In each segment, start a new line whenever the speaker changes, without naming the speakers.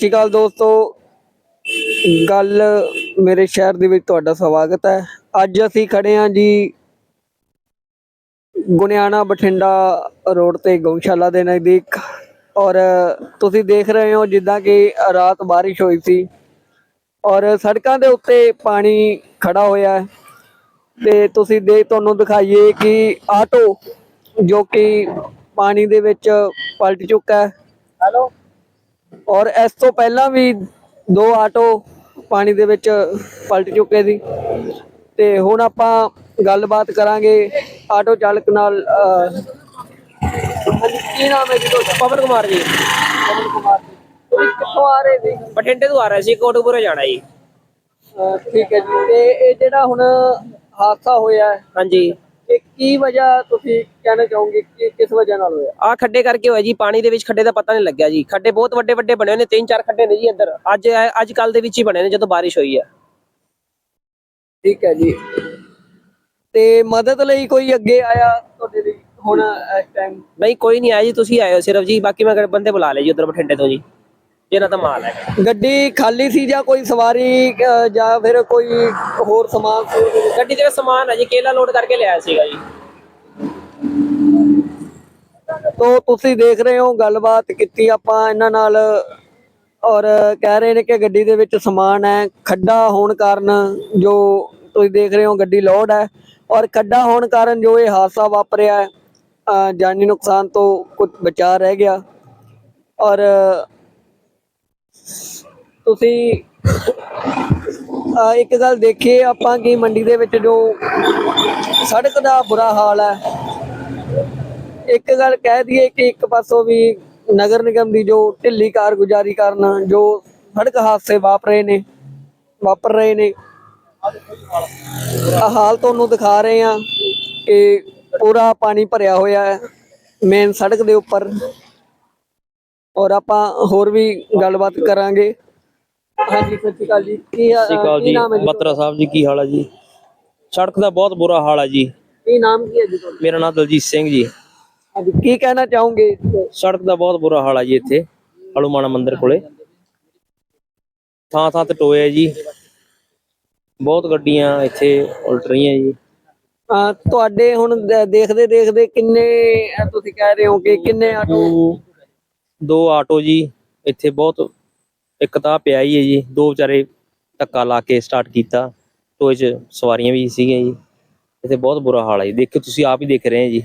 ਸਤਿ ਸ਼੍ਰੀ ਅਕਾਲ ਦੋਸਤੋ। ਗੱਲ ਮੇਰੇ ਸ਼ਹਿਰ ਦੇ ਵਿੱਚ ਤੁਹਾਡਾ ਸਵਾਗਤ ਹੈ। ਅੱਜ ਅਸੀਂ ਖੜੇ ਹਾਂ ਜੀ ਗੁਨਿਆਣਾ ਬਠਿੰਡਾ ਰੋਡ ਤੇ ਗਊਸ਼ਾਲਾ ਦੇ ਨਜ਼ਦੀਕ। ਔਰ ਤੁਸੀਂ ਦੇਖ ਰਹੇ ਹੋ ਜਿੱਦਾਂ ਕਿ ਰਾਤ ਬਾਰਿਸ਼ ਹੋਈ ਸੀ। ਔਰ ਸੜਕਾਂ ਦੇ ਉੱਤੇ ਪਾਣੀ ਖੜਾ ਹੋਇਆ ਹੈ। ਤੇ ਤੁਸੀਂ ਦੇ ਤੁਹਾਨੂੰ ਦਿਖਾਈਏ ਕਿ ਆਟੋ ਜੋ ਕਿ ਪਾਣੀ ਦੇ ਵਿੱਚ ਪਲਟ ਚੁੱਕਾ ਹੈ। ਹੈਲੋ। ਔਰ ਇਸ ਤੋਂ ਪਹਿਲਾਂ ਵੀ ਦੋ ਆਟੋ ਪਾਣੀ ਦੇ ਵਿੱਚ ਪਲਟ ਚੁੱਕੇ ਸੀ। ਤੇ ਹੁਣ ਆਪਾਂ ਗੱਲਬਾਤ ਕਰਾਂਗੇ ਆਟੋ ਚਾਲਕ ਨਾਲ ਕੀ ਨਾਮ ਹੈ ਜੀ ਤੁਹਾਡਾ?
ਪਵਨ ਕੁਮਾਰ ਜੀ।
ਪਵਨ ਕੁਮਾਰ ਜੀ। ਤੁਸੀਂ ਕਿੱਥੋਂ ਆ ਰਹੇ ਸੀ?
ਬਠਿੰਡੇ ਤੋਂ ਆ ਰਿਹਾ ਸੀ ਕੋਟਕਪੂਰੇ ਜਾਣਾ ਜੀ।
ਠੀਕ ਹੈ ਜੀ। ਤੇ ਇਹ ਜਿਹੜਾ ਹੁਣ ਹਾਦਸਾ ਹੋਇਆ
ਹਾਂਜੀ।
ਕੀ ਵਜ੍ਹਾ ਤੁਸੀਂ ਕਹਿਣਾ ਚਾਹੋਗੇ ਕਿ ਕਿਸ ਵਜ੍ਹਾ ਨਾਲ ਹੋਇਆ?
ਆ ਖੱਡੇ ਕਰਕੇ ਹੋਇਆ ਜੀ ਪਾਣੀ ਦੇ ਵਿੱਚ ਖੱਡੇ ਦਾ ਪਤਾ ਨਹੀਂ ਲੱਗਿਆ ਜੀ। ਖੱਡੇ ਬਹੁਤ ਵੱਡੇ ਵੱਡੇ ਬਣੇ ਨੇ ਤਿੰਨ ਚਾਰ ਖੱਡੇ ਨੇ ਜੀ ਅੰਦਰ ਅੱਜ ਅੱਜ ਕੱਲ ਦੇ ਵਿੱਚ ਹੀ ਬਣੇ ਨੇ ਜਦੋਂ ਬਾਰਿਸ਼ ਹੋਈ ਹੈ
ਠੀਕ ਹੈ ਜੀ। ਤੇ ਮਦਦ ਲਈ ਕੋਈ ਅੱਗੇ ਆਇਆ ਤੁਹਾਡੇ ਲਈ? ਹੁਣ ਇਸ ਟਾਈਮ
ਨਹੀਂ ਕੋਈ ਨਹੀਂ ਆਇਆ ਜੀ ਤੁਸੀਂ ਆਏ ਹੋ ਸਿਰਫ ਜੀ ਬਾਕੀ ਮੈਂ ਬੰਦੇ ਬੁਲਾ ਲਏ ਜੀ ਉਧਰ ਬਠਿੰਡੇ ਤੋਂ ਜੀ। ਜਿਹਨਾਂ ਦਾ ਮਾਲ ਹੈ
ਗੱਡੀ ਖਾਲੀ ਸੀ ਜਾਂ ਕੋਈ ਸਵਾਰੀ ਜਾਂ ਫਿਰ ਕੋਈ ਹੋਰ ਸਮਾਨ ਸੀ?
ਗੱਡੀ ਦੇ ਵਿੱਚ ਸਮਾਨ ਹੈ ਜੀ ਕੇਲਾ ਲੋਡ ਕਰਕੇ ਲਿਆਇਆ ਸੀਗਾ ਜੀ।
ਤੋ ਤੁਸੀਂ ਦੇਖ ਰਹੇ ਹੋ ਗੱਲਬਾਤ ਕੀਤੀ ਆਪਾਂ ਇਹਨਾਂ ਨਾਲ। ਔਰ ਕਹਿ ਰਹੇ ਨੇ ਕਿ ਗੱਡੀ ਦੇ ਵਿੱਚ ਸਮਾਨ ਹੈ ਖੱਡਾ ਹੋਣ ਕਾਰਨ ਜੋ ਤੁਸੀਂ ਦੇਖ ਰਹੇ ਹੋ ਗੱਡੀ ਲੋਡ ਹੈ। ਔਰ ਖੱਡਾ ਹੋਣ ਕਾਰਨ ਜੋ ਇਹ ਹਾਦਸਾ ਵਾਪਰਿਆ ਹੈ ਜਾਨੀ ਨੁਕਸਾਨ ਤੋਂ ਕੁਝ ਬਚਾ ਰਹਿ ਗਿਆ। ਔਰ ਤੁਸੀਂ ਇੱਕ ਗੱਲ ਦੇਖੀਏ ਆਪਾਂ ਕਿ ਮੰਡੀ ਦੇ ਵਿੱਚ ਜੋ ਸੜਕ ਦਾ ਬੁਰਾ ਹਾਲ ਹੈ। ਇੱਕ ਗੱਲ ਕਹਿ ਦਈਏ ਕਿ ਇੱਕ ਪਾਸੋਂ ਵੀ ਨਗਰ ਨਿਗਮ ਦੀ ਜੋ ਢਿੱਲੀ ਕਾਰਗੁਜ਼ਾਰੀ ਕਾਰਨ ਜੋ ਸੜਕ ਹਾਦਸੇ ਵਾਪਰੇ ਨੇ, ਵਾਪਰ ਰਹੇ ਨੇ ਆ ਹਾਲ ਤੁਹਾਨੂੰ ਦਿਖਾ ਰਹੇ ਆ ਕਿ ਪੂਰਾ ਪਾਣੀ ਭਰਿਆ ਹੋਇਆ ਹੈ ਮੇਨ ਸੜਕ ਦੇ ਉੱਪਰ। ਔਰ ਆਪਾਂ ਹੋਰ ਵੀ ਗੱਲਬਾਤ ਕਰਾਂਗੇ। ਹਾਂਜੀ ਸਤਿ ਸ਼੍ਰੀ ਅਕਾਲ ਜੀ। ਕੀ
ਸਤਿ ਸ਼੍ਰੀ ਅਕਾਲ
ਕੀ
ਜੀ।
ਨਾਮ ਹੈ ਜੀ
ਬੱਤਰਾ ਸਾਹਿਬ ਜੀ ਕੀ ਹਾਲ ਹੈ ਜੀ? ਸੜਕ ਦਾ ਬਹੁਤ ਬੁਰਾ ਹਾਲ ਹੈ ਜੀ।
ਕੀ ਨਾਮ ਕੀ ਹੈ ਜੀ ਤੁਹਾਡਾ?
ਮੇਰਾ ਨਾਮ ਦਲਜੀਤ ਸਿੰਘ ਜੀ।
ਹਾਂਜੀ ਕੀ ਕਹਿਣਾ ਚਾਹੋਗੇ
ਸੜਕ ਦਾ ਬਹੁਤ ਬੁਰਾ ਹਾਲ ਹੈ ਜੀ ਇੱਥੇ ਹਲੂਮਾਣਾ ਮੰਦਿਰ ਕੋਲੇ। ਥਾਂ ਥਾਂ ਤੇ ਟੋਏ ਹੈ ਜੀ। ਬਹੁਤ ਗੱਡੀਆਂ ਇੱਥੇ ਉਲਟ ਰਹੀਆਂ ਜੀ।
ਅਹ ਤੁਹਾਡੇ ਹੁਣ ਦ- ਦੇਖਦੇ ਦੇਖਦੇ ਕਿੰਨੇ ਅਹ ਤੁਸੀਂ ਕਹਿ ਰਹੇ ਹੋ ਕਿ ਕਿੰਨੇ ਆਟੋ
ਦੋ ਆਟੋ ਜੀ ਇੱਥੇ ਬਹੁਤ ਇੱਕ ਤਾਂ ਪਿਆ ਹੀ ਹੈ ਜੀ। ਦੋ ਵਿਚਾਰੇ ਧੱਕਾ ਲਾ ਕੇ ਸਟਾਰਟ ਕੀਤਾ। ਟੋਏ 'ਚ ਸਵਾਰੀਆਂ ਵੀ ਸੀਗੀਆਂ ਜੀ। ਇੱਥੇ ਬਹੁਤ ਬੁਰਾ ਹਾਲ ਹੈ ਜੀ। ਦੇਖੋ ਤੁਸੀਂ ਆਪ ਹੀ ਦੇਖ ਰਹੇ ਹੋ ਜੀ।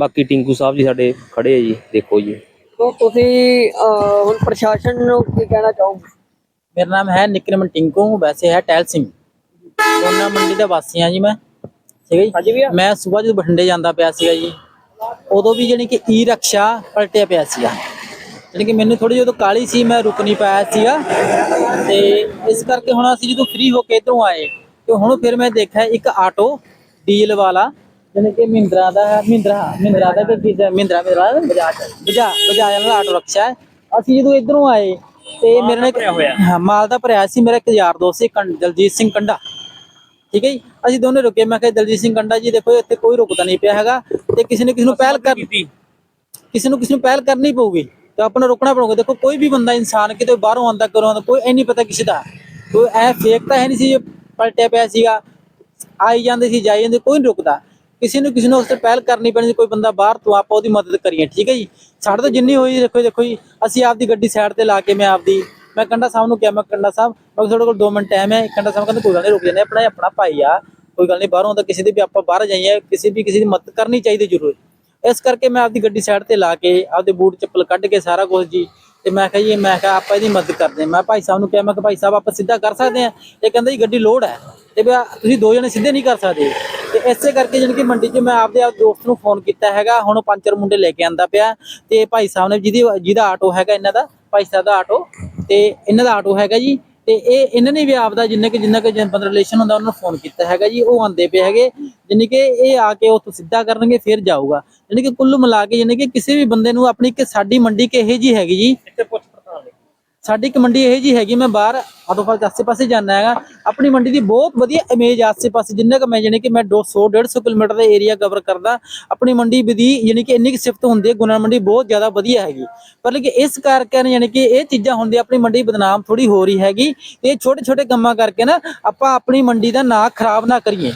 ਬਾਕੀ ਟਿੰਕੂ ਸਾਹਿਬ ਜੀ ਸਾਡੇ ਖੜੇ ਆ ਜੀ। ਦੇਖੋ ਜੀ।
ਤੋਂ ਤੁਸੀਂ ਅਹ ਹੁਣ ਪ੍ਰਸ਼ਾਸਨ ਨੂੰ ਕੀ ਕਹਿਣਾ ਚਾਹੋਗੇ?
ਮੇਰਾ ਨਾਮ ਹੈ ਨਿਕਰਮਨ ਟਿੰਕੂ ਵੈਸੇ ਹੈ ਟੈਲ ਸਿੰਘ। ਦੋਨਾ ਮੰਡੀ ਦਾ ਵਾਸੀ ਹਾਂ ਜੀ ਮੈਂ। ਠੀਕ ਹੈ ਜੀ?
ਹਾਂਜੀ ਭਈਆ।
ਮੈਂ ਸਵੇਰ ਜਦੋਂ ਬਠਿੰਡੇ ਜਾਂਦਾ ਪਿਆ ਸੀਗਾ ਜੀ ਉਦੋਂ ਵੀ ਜਾਣੀ ਕਿ ਈ ਰਕਸ਼ਾ ਪਲਟਿਆ ਪਿਆ ਸੀਗਾ। ਜਾਣੀ ਕਿ ਮੈਨੂੰ ਥੋੜੀ ਜਦੋਂ ਕਾਲੀ ਸੀ ਮੈਂ ਰੁਕ ਨਹੀਂ ਪਾਇਆ ਸੀਗਾ। ਤੇ ਇਸ ਕਰਕੇ ਹੁਣ ਅਸੀਂ ਜਦੋਂ ਫ੍ਰੀ ਹੋ ਕੇ ਇਧਰੋਂ ਆਏ ਤੇ ਹੁਣ ਫਿਰ ਮੈਂ ਦੇਖਿਆ ਇੱਕ ਆਟੋ ਡੀਜ਼ਲ ਵਾਲਾ ਜਾਣੀ ਕਿ ਮਹਿੰਦਰਾ ਦਾ ਹੈ ਮਹਿੰਦਰਾ ਮਹਿੰਦਰਾ ਦਾ ਕਿਸ ਮਹਿੰਦਰਾ ਮਹਿੰਦਰਾ ਬਜਾਜ ਬਜਾ ਬਜਾਜ ਵਾਲਾ ਆਟੋ ਰਕਸ਼ਾ ਹੈ। ਅਸੀਂ ਜਦੋਂ ਇਧਰੋਂ ਆਏ ਤੇ ਮੇਰੇ ਨਾਲ ਇੱਕ- ਹਾਂ ਮਾਲ ਦਾ ਭਰਿਆ ਸੀ ਮੇਰਾ ਇੱਕ ਯਾਰ ਦੋਸਤ ਸੀ ਦਲਜੀਤ ਸਿੰਘ ਕੰਡਾ। ਠੀਕ ਹੈ ਜੀ? ਅਸੀਂ ਦੋਨੇ ਰੁਕੇ। ਮੈਂ ਕਿਹਾ ਦਲਜੀਤ ਸਿੰਘ ਕੰਡਾ ਜੀ ਦੇਖੋ ਇੱਥੇ ਕੋਈ ਰੁਕਦਾ ਨਹੀਂ ਪਿਆ ਹੈਗਾ ਤੇ ਕਿਸੇ ਨੇ ਕਿਸੇ ਨੂੰ ਪਹਿਲ ਕਰ ਕਿਸੇ ਨੂੰ ਕਿਸੇ ਨੂੰ ਪਹਿਲ ਕਰਨੀ ਪਊਗੀ ਤੇ ਆਪਣਾ ਰੁਕਣਾ ਪਊਗਾ। ਦੇਖੋ ਕੋਈ ਵੀ ਬੰਦਾ ਇਨਸਾਨ ਕਿਤੇ ਬਾਹਰੋਂ ਆਂਦਾ ਕਰੋ ਆਂਦਾ ਕੋਈ ਐ ਨਹੀਂ ਪਤਾ ਕਿਸੇ ਦਾ। ਕੋਈ ਐ ਫੇਕ ਤਾਂ ਹੈ ਨਹੀਂ ਸੀ ਪਲਟਿਆ ਪਿਆ ਸੀਗਾ। ਆਈ ਜਾਂਦੇ ਸੀ ਜਾਈ ਜਾਂਦੇ ਕੋਈ ਨਹੀਂ ਰੁਕਦਾ। ਕਿਸੇ ਨੂੰ ਕਿਸੇ ਨੂੰ ਉਸ ਤੇ ਪਹਿਲ ਕਰਨੀ ਪੈਣੀ ਕੋਈ ਬੰਦਾ ਬਾਹਰ ਤੋਂ ਆਪਾਂ ਉਹਦੀ ਮਦਦ ਕਰੀਏ। ਠੀਕ ਹੈ ਜੀ? ਸਾਡੇ ਤੋਂ ਜਿੰਨੀ ਹੋਈ ਦੇਖੋ ਦੇਖੋ ਜੀ ਅਸੀਂ ਆਪਦੀ ਗੱਡੀ ਸਾਈਡ ਤੇ ਲਾ ਕੇ ਮੈਂ ਆਪਦੀ ਮੈਂ ਕੰਡਾ ਸਾਹਿਬ ਨੂੰ ਕਿਹਾ, ਮੈਂ ਕੰਡਾ ਸਾਹਿਬ, ਮੈਂ ਤੁਹਾਡੇ ਕੋਲ 2 ਮਿੰਟ ਟਾਈਮ ਹੈ। ਕੰਡਾ ਸਾਹਿਬ ਕਹਿੰਦੇ, ਕੋਈ ਗੱਲ ਨਹੀਂ, ਰੁਕ ਜਾਂਦੇ ਆਪਣਾ ਆਪਣਾ ਭਾਈ ਆ। ਕੋਈ ਗੱਲ ਨਹੀਂ, ਬਾਹਰੋਂ ਤਾਂ ਕਿਸੇ ਦੀ ਵੀ ਆਪਾਂ ਬਾਹਰ ਜਾਈਏ, ਕਿਸੇ ਵੀ ਕਿਸੇ ਦੀ ਮਦਦ ਕਰਨੀ ਚਾਹੀਦੀ ਜ਼ਰੂਰ। ਇਸ ਕਰਕੇ ਮੈਂ ਆਪਦੀ ਗੱਡੀ ਸਾਈਡ ਤੇ ਲਾ ਕੇ, ਆਪਦੇ ਬੂਟ, ਚੱਪਲ ਕੱਢ ਕੇ ਸਾਰਾ ਕੁਝ ਜੀ, ਤੇ ਮੈਂ ਕਿਹਾ ਜੀ, ਮੈਂ ਕਿਹਾ ਆਪਾਂ ਇਹਦੀ ਮਦਦ ਕਰਦੇ ਹਾਂ। ਮੈਂ ਭਾਈ ਸਾਹਿਬ ਨੂੰ ਕਿਹਾ, ਮੈਂ ਕਿ ਭਾਈ ਸਾਹਿਬ, ਆਪਾਂ ਸਿੱਧਾ ਕਰ ਸਕਦੇ ਹਾਂ। ਇਹ ਕਹਿੰਦਾ ਜੀ, ਗੱਡੀ ਲੋਡ ਹੈ। ਤੇ ਵੀ ਤੁਸੀਂ ਦੋ ਜਣੇ ਸਿੱਧੇ ਨਹੀਂ ਕਰ ਸਕਦੇ। ਤੇ ਇਸੇ ਕਰਕੇ ਜਾਣੀ ਕਿ ਮੰਡੀ 'ਚ ਮੈਂ ਆਪਦੇ ਆਪ ਦੋਸਤ ਨੂੰ ਫੋਨ ਕੀਤਾ ਹੈਗਾ। ਹੁਣ ਉਹ ਪੰਜ ਚਾਰ ਮੁੰਡੇ ਲੈ ਕੇ ਆਂਦਾ ਪਿਆ। ਤੇ ਭਾਈ ਸਾਹਿਬ ਨੇ, ਜਿਹਦੀ, ਜਿਹਦਾ ਆਟੋ ਹੈਗਾ ਇਹਨਾਂ ਦਾ ਭਾਈ ਸਾਹਿਬ ਦਾ ਆਟੋ ਤੇ ਇਹਨਾਂ ਦਾ ਆਟੋ ਹੈਗਾ ਜੀ ਤੇ ਇਹ ਇਹਨਾਂ ਨੇ ਵੀ ਆਪਦਾ ਜਿੰਨਾ ਕਿ ਜਿੰਨਾ ਕਿ ਬੰਦਾ ਰਿਲੇਸ਼ਨ ਹੁੰਦਾ ਉਹਨਾਂ ਨੂੰ ਫੋਨ ਕੀਤਾ ਹੈਗਾ ਜੀ, ਉਹ ਆਂਦੇ ਪਏ ਹੈਗੇ, ਜਾਣੀ ਕਿ ਇਹ ਆ ਕੇ ਉੱਥੋਂ ਸਿੱਧਾ ਕਰਨਗੇ, ਫਿਰ ਜਾਊਗਾ। ਜਾਣੀ ਕਿ ਕੁੱਲ ਮਿਲਾ ਕੇ ਜਾਣੀ ਕਿ ਕਿਸੇ ਵੀ ਬੰਦੇ ਨੂੰ ਆਪਣੀ ਕਿ ਸਾਡੀ ਮੰਡੀ ਕਿਹੇ ਜੀ ਹੈਗੀ ਜੀ? ਪੁੱਛ ਸਾਡੀ ਇੱਕ ਮੰਡੀ ਇਹ ਜੀ ਹੈਗੀ, ਮੈਂ ਬਾਹਰ ਆਟੋਫਾਲ ਦੇ ਆਸੇ-ਪਾਸੇ ਜਾਣਾ ਹੈਗਾ। ਆਪਣੀ ਮੰਡੀ ਦੀ ਬਹੁਤ ਵਧੀਆ ਇਮੇਜ ਆਸੇ-ਪਾਸੇ, ਜਿੰਨਾ ਕਿ ਮੈਂ, ਜਾਣੀ ਕਿ ਮੈਂ 200 150 ਕਿਲੋਮੀਟਰ ਦਾ ਏਰੀਆ ਕਵਰ ਕਰਦਾ, ਆਪਣੀ ਮੰਡੀ ਦੀ ਯਾਨੀ ਕਿ ਇੰਨੀ ਕਿ ਸਿਫਤ ਹੁੰਦੀ ਹੈ ਗੁਨਾ ਮੰਡੀ ਬਹੁਤ ਜ਼ਿਆਦਾ ਵਧੀਆ ਹੈਗੀ। ਪਰ ਲੇਕਿਨ ਇਸ ਕਰਕੇ ਨਾ ਯਾਨੀ ਕਿ ਇਹ ਚੀਜ਼ਾਂ ਹੁੰਦੀਆਂ, ਆਪਣੀ ਮੰਡੀ ਬਦਨਾਮ ਥੋੜੀ ਹੋ ਰਹੀ ਹੈਗੀ। ਤੇ ਇਹ ਛੋਟੇ-ਛੋਟੇ ਕੰਮਾਂ ਕਰਕੇ ਨਾ, ਆਪਾਂ ਆਪਣੀ ਮੰਡੀ ਦਾ ਨਾਂ ਖਰਾਬ ਨਾ ਕਰੀਏ।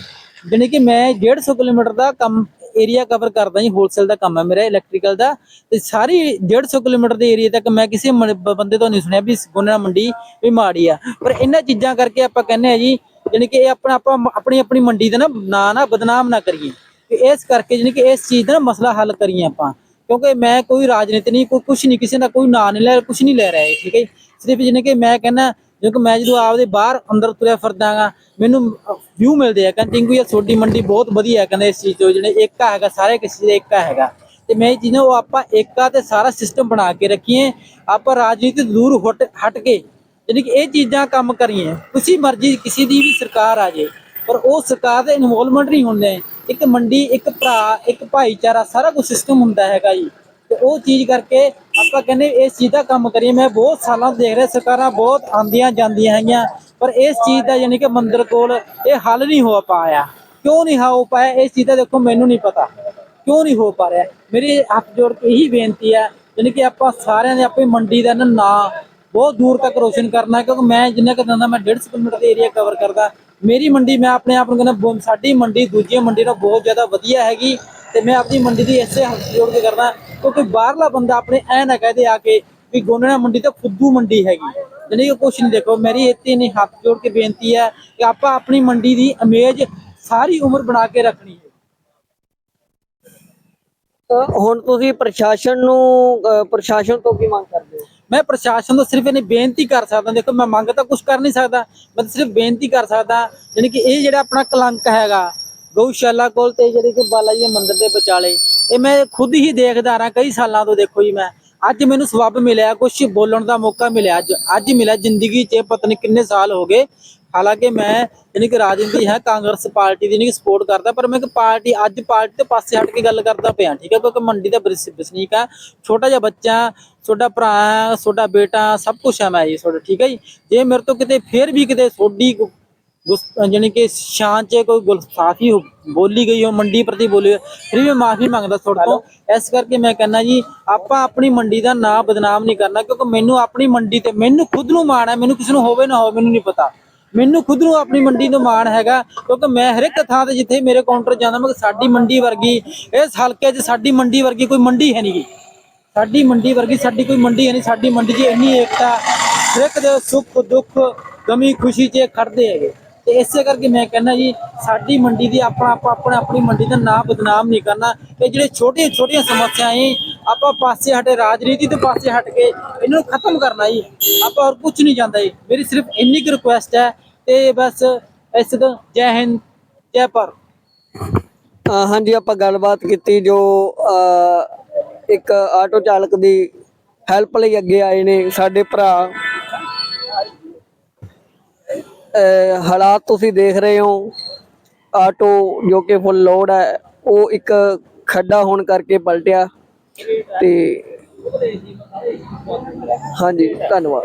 ਜਾਣੀ ਕਿ ਮੈਂ 150 ਕਿਲੋਮੀਟਰ ਦਾ ਕੰਮ ਏਰੀਆ ਕਵਰ ਕਰਦਾ ਜੀ ਹੋਲਸੇਲ ਦਾ ਕੰਮ ਹੈ ਮੇਰਾ ਇਲੈਕਟ੍ਰੀਕਲ ਦਾ। ਤੇ ਸਾਰੀ 150 ਕਿਲੋਮੀਟਰ ਦੇ ਏਰੀਆ ਤੱਕ ਮੈਂ ਕਿਸੇ ਬੰਦੇ ਤੋਂ ਨਹੀਂ ਸੁਣਿਆ ਵੀ ਗੁਨਾ ਮੰਡੀ ਵੀ ਮਾੜੀ ਆ। ਪਰ ਇਹਨਾਂ ਚੀਜ਼ਾਂ ਕਰਕੇ ਆਪਾਂ ਕਹਿੰਦੇ ਆ ਜੀ, ਜਾਣੀ ਕਿ ਇਹ ਆਪਣਾ, ਆਪਾਂ ਆਪਣੀ ਆਪਣੀ ਮੰਡੀ ਦਾ ਨਾ ਨਾ ਬਦਨਾਮ ਨਾ ਕਰੀਏ। ਇਸ ਕਰਕੇ ਜਾਣੀ ਕਿ ਇਸ ਚੀਜ਼ ਦਾ ਨਾ ਮਸਲਾ ਹੱਲ ਕਰੀਏ ਆਪਾਂ। ਕਿਉਂਕਿ ਮੈਂ ਕੋਈ ਰਾਜਨੀਤੀ ਨਹੀਂ, ਕੋਈ ਕੁਝ ਨਹੀਂ, ਕਿਸੇ ਦਾ ਕੋਈ ਨਾਂ ਨਹੀਂ ਲੈ ਕੁਝ ਨਹੀਂ ਲੈ ਰਿਹਾ ਠੀਕ ਹੈ ਜੀ। ਸਿਰਫ ਜਾਣੀ ਕਿ ਮੈਂ ਕਹਿੰਦਾ ਕਿਉਂਕਿ ਮੈਂ ਜਦੋਂ ਆਪਦੇ ਬਾਹਰ ਅੰਦਰ ਤੁਰਿਆ ਫਿਰਦਾਗਾ, ਮੈਨੂੰ ਵਿਊ ਮਿਲਦੇ ਆ, ਕਹਿੰਦੇ ਟਿੰਗੂ ਇਹ ਛੋਟੀ ਮੰਡੀ ਬਹੁਤ ਵਧੀਆ ਹੈ। ਕਹਿੰਦੇ ਇਸ ਚੀਜ਼ ਤੋਂ ਜਿਹੜੇ ਏਕਾ ਹੈਗਾ, ਸਾਰੇ ਕਿਸੇ ਦਾ ਏਕਾ ਹੈਗਾ। ਤੇ ਮੈਂ ਇਹ ਚੀਜ਼ਾਂ ਉਹ ਆਪਾਂ ਏਕਾ ਤੇ ਸਾਰਾ ਸਿਸਟਮ ਬਣਾ ਕੇ ਰੱਖੀਏ, ਆਪਾਂ ਰਾਜਨੀਤੀ ਤੋਂ ਦੂਰ ਹਟ ਹਟ ਕੇ, ਯਾਨੀ ਕਿ ਇਹ ਚੀਜ਼ਾਂ ਕੰਮ ਕਰੀਏ। ਕਿਸੇ ਮਰਜ਼ੀ ਕਿਸੇ ਦੀ ਵੀ ਸਰਕਾਰ ਆ ਜੇ, ਪਰ ਉਹ ਸਰਕਾਰ ਦੇ ਇਨਵੋਲਵਮੈਂਟ ਨਹੀਂ ਹੁੰਦੇ। ਇੱਕ ਮੰਡੀ, ਇੱਕ ਭਰਾ, ਇੱਕ ਭਾਈਚਾਰਾ, ਸਾਰਾ ਕੁਝ ਸਿਸਟਮ ਹੁੰਦਾ ਹੈਗਾ ਜੀ। ਤੇ ਉਹ ਚੀਜ਼ ਕਰਕੇ ਆਪਾਂ ਕਹਿੰਦੇ ਇਸ ਚੀਜ਼ ਦਾ ਕੰਮ ਕਰੀਏ। ਮੈਂ ਬਹੁਤ ਸਾਲਾਂ ਤੋਂ ਦੇਖ ਰਿਹਾ, ਸਰਕਾਰਾਂ ਬਹੁਤ ਆਂਦੀਆਂ ਜਾਂਦੀਆਂ ਹੈਗੀਆਂ, ਪਰ ਇਸ ਚੀਜ਼ ਦਾ ਯਾਨੀ ਕਿ ਮੰਦਰ ਕੋਲ ਇਹ ਹੱਲ ਨਹੀਂ ਹੋ ਪਾਇਆ। ਕਿਉਂ ਨਹੀਂ ਹੋ ਪਾਇਆ? ਇਸ ਚੀਜ਼ ਦਾ ਦੇਖੋ, ਮੈਨੂੰ ਨਹੀਂ ਪਤਾ। ਕਿਉਂ ਨਹੀਂ ਹੋ ਪਾ ਰਿਹਾ? ਮੇਰੀ ਹੱਥ ਜੋੜ ਕੇ ਇਹੀ ਬੇਨਤੀ ਹੈ, ਯਾਨੀ ਕਿ ਆਪਾਂ ਸਾਰਿਆਂ ਨੇ ਆਪਣੀ ਮੰਡੀ ਦਾ ਨਾਂ ਬਹੁਤ ਦੂਰ ਤੱਕ ਰੋਸ਼ਨ ਕਰਨਾ, ਕਿਉਂਕਿ ਮੈਂ ਜਿੰਨਾ ਕੁ ਦਿੰਦਾ, ਮੈਂ 150 ਕਿਲੋਮੀਟਰ ਦੇ ਏਰੀਆ ਕਵਰ ਕਰਦਾ। ਮੇਰੀ ਮੰਡੀ, ਮੈਂ ਆਪਣੇ ਆਪ ਨੂੰ ਕਹਿੰਦਾ ਬਹੁਤ- ਸਾਡੀ ਮੰਡੀ ਦੂਜੀਆਂ ਮੰਡੀ ਨਾਲੋਂ ਬਹੁਤ ਜ਼ਿਆਦਾ ਵਧੀਆ ਹੈਗੀ, ਤੇ ਮੈਂ ਆਪਣੀ ਮੰਡੀ ਦੀ ਇਸੇ ਹੱਥ ਜੋੜ ਕੇ ਕਰਦਾ। ਕਿਉਂਕਿ ਬਾਹਰਲਾ ਬੰਦਾ ਆਪਣੇ ਐ ਨਾ ਕਹਦੇ ਆ ਕੇ ਵੀ ਗੋਨਣਾ ਮੰਡੀ ਤਾਂ ਫੁੱਦੂ ਮੰਡੀ ਹੈਗੀ। ਜਾਣੀ ਕਿ ਕੁਛ ਨਹੀਂ ਦੇਖੋ ਮੇਰੀ ਇੱਥੇ ਨਹੀਂ ਹੱਥ ਜੋੜ ਕੇ ਬੇਨਤੀ ਹੈ ਕਿ ਆਪਾਂ ਆਪਣੀ ਮੰਡੀ ਦੀ ਇਮੇਜ ਸਾਰੀ ਉਮਰ ਬਣਾ ਕੇ ਰੱਖਣੀ ਹੈ।
ਹੁਣ ਤੁਸੀਂ ਪ੍ਰਸ਼ਾਸਨ ਨੂੰ ਪ੍ਰਸ਼ਾਸਨ ਤੋਂ ਕੀ ਮੰਗ ਕਰਦੇ ਹੋ?
ਮੈਂ ਪ੍ਰਸ਼ਾਸਨ ਤੋਂ ਸਿਰਫ ਇਹਨੇ ਬੇਨਤੀ ਕਰ ਸਕਦਾ ਦੇਖੋ ਮੈਂ ਮੰਗ ਤਾਂ ਕੁਝ ਕਰ ਨਹੀਂ ਸਕਦਾ ਮੈਂ ਸਿਰਫ ਬੇਨਤੀ ਕਰ ਸਕਦਾ ਯਾਨੀ ਕਿ ਇਹ ਜਿਹੜਾ ਆਪਣਾ ਕਲੰਕ ਹੈਗਾ ਗਊਸ਼ਾਲਾ ਕੋਲ ਤੇ ਜਿਹੜੇ ਕਿ ਬਾਲਾ ਜੀ ਦੇ ਮੰਦਿਰ ਦੇ ਵਿਚਾਲੇ ਇਹ ਮੈਂ ਖੁਦ ਹੀ ਦੇਖਦਾ ਰਹਾ ਕਈ ਸਾਲਾਂ ਤੋਂ ਦੇਖੋ ਜੀ ਮੈਂ। ਅੱਜ ਮੈਨੂੰ ਸਬੱਬ ਮਿਲਿਆ ਕੁਝ ਬੋਲਣ ਦਾ ਮੌਕਾ ਮਿਲਿਆ। ਅੱਜ ਅੱਜ ਮਿਲਿਆ ਜ਼ਿੰਦਗੀ 'ਚ ਪਤਾ ਕਿੰਨੇ ਸਾਲ ਹੋ ਗਏ। ਹਾਲਾਂਕਿ ਮੈਂ ਯਾਨੀ ਕਿ ਰਾਜਨੀਤੀ ਹੈ ਕਾਂਗਰਸ ਪਾਰਟੀ ਦੀ ਨਹੀਂ ਸਪੋਰਟ ਕਰਦਾ ਪਰ ਮੈਂ ਇੱਕ ਪਾਰਟੀ ਅੱਜ ਪਾਰਟੀ ਤੋਂ ਪਾਸੇ ਹਟ ਕੇ ਗੱਲ ਕਰਦਾ ਪਿਆ ਠੀਕ ਹੈ? ਕਿਉਂਕਿ ਮੰਡੀ ਦਾ ਬਰਿਸ- ਵਸਨੀਕ ਆ ਛੋਟਾ ਜਿਹਾ ਬੱਚਾ ਤੁਹਾਡਾ ਭਰਾ ਹੈ, ਤੁਹਾਡਾ ਬੇਟਾ ਸਭ ਕੁਝ ਹੈ ਮੈਂ ਜੀ ਤੁਹਾਡਾ ਠੀਕ ਹੈ ਜੀ? ਜੇ ਮੇਰੇ ਤੋਂ ਕਿਤੇ ਫੇਰ ਵੀ ਕਿਤੇ ਤੁਹਾਡੀ ਜਾਣੀ ਕਿ ਸ਼ਾਨ 'ਚ ਕੋਈ ਗੁਲਸਾਫੀ ਬੋਲੀ ਗਈ ਹੋ ਮੰਡੀ ਪ੍ਰਤੀ ਬੋਲੀ ਫਿਰ ਵੀ ਮੈਂ ਮਾਫੀ ਮੰਗਦਾ ਤੁਹਾਡੇ ਤੋਂ। ਇਸ ਕਰਕੇ ਮੈਂ ਕਹਿੰਦਾ ਜੀ ਆਪਾਂ ਆਪਣੀ ਮੰਡੀ ਦਾ ਨਾਂ ਬਦਨਾਮ ਨਹੀਂ ਕਰਨਾ ਕਿਉਂਕਿ ਮੈਨੂੰ ਆਪਣੀ ਮੰਡੀ ਤੇ ਮੈਨੂੰ ਖੁਦ ਨੂੰ ਮਾਣ ਹੈ ਮੈਨੂੰ ਕਿਸੇ ਨੂੰ ਹੋਵੇ ਨਾ ਹੋਵੇ ਮੈਨੂੰ ਨਹੀਂ ਪਤਾ। ਮੈਨੂੰ ਖੁਦ ਨੂੰ ਆਪਣੀ ਮੰਡੀ ਨੂੰ ਮਾਣ ਹੈਗਾ ਕਿਉਂਕਿ ਮੈਂ ਹਰ ਇੱਕ ਥਾਂ ਤੇ ਜਿੱਥੇ ਮੇਰੇ ਕਾਊਂਟਰ ਜਾਂਦਾ ਮੈਂ ਸਾਡੀ ਮੰਡੀ ਵਰਗੀ ਇਸ ਹਲਕੇ 'ਚ ਸਾਡੀ ਮੰਡੀ ਵਰਗੀ ਕੋਈ ਮੰਡੀ ਹੈ ਨਹੀਂਗੀ ਸਾਡੀ ਮੰਡੀ ਵਰਗੀ ਸਾਡੀ ਕੋਈ ਮੰਡੀ ਹੈ ਨਹੀਂ ਸਾਡੀ ਮੰਡੀ 'ਚ ਇੰਨੀ ਏਕਤਾ ਹਰ ਇੱਕ ਦੇ ਸੁੱਖ ਦੁੱਖ ਗਮੀ ਖੁਸ਼ੀ 'ਚ ਖੜਦੇ ਹੈਗੇ। ਤੇ ਇਸੇ ਕਰਕੇ ਮੈਂ ਕਹਿੰਦਾ ਜੀ, ਸਾਡੀ ਮੰਡੀ ਦੀ ਆਪਣਾ ਆਪਾਂ ਆਪਣੇ ਆਪਣੀ ਮੰਡੀ ਦਾ ਨਾਮ ਬਦਨਾਮ ਨਹੀਂ ਕਰਨਾ। ਇਹ ਜਿਹੜੇ ਛੋਟੀਆਂ ਛੋਟੀਆਂ ਸਮੱਸਿਆएं ਆਪਾਂ ਪਾਸੇ ਹਟੇ ਰਾਜਨੀਤੀ ਤੋਂ ਪਾਸੇ ਹਟ ਕੇ ਇਹਨਾਂ ਨੂੰ ਖਤਮ ਕਰਨਾ ਜੀ। ਆਪਾਂ ਹੋਰ ਕੁਝ ਨਹੀਂ ਜਾਂਦਾ ਜੀ। ਮੇਰੀ ਸਿਰਫ ਇੰਨੀ ਕੁ ਰਿਕੁਐਸਟ ਹੈ ਤੇ ਬਸ ਇਸ ਤੋਂ ਜੈ ਹਿੰਦ, ਜੈ ਭਾਰਤ।
ਹਾਂਜੀ, ਆਪਾਂ ਗੱਲਬਾਤ ਕੀਤੀ ਜੋ ਇੱਕ ਆਟੋ ਚਾਲਕ ਦੀ ਹੈਲਪ ਲਈ ਅੱਗੇ ਆਏ ਨੇ ਸਾਡੇ ਭਰਾ ਹਾਲਾਤ ਤੁਸੀਂ ਦੇਖ ਰਹੇ ਹੋ। ਆਟੋ ਜੋ ਕਿ ਫੁੱਲ ਲੋਡ ਹੈ, ਉਹ ਇੱਕ ਖੱਡਾ ਹੋਣ ਕਰਕੇ ਪਲਟਿਆ ਤੇ ਹਾਂਜੀ, ਧੰਨਵਾਦ।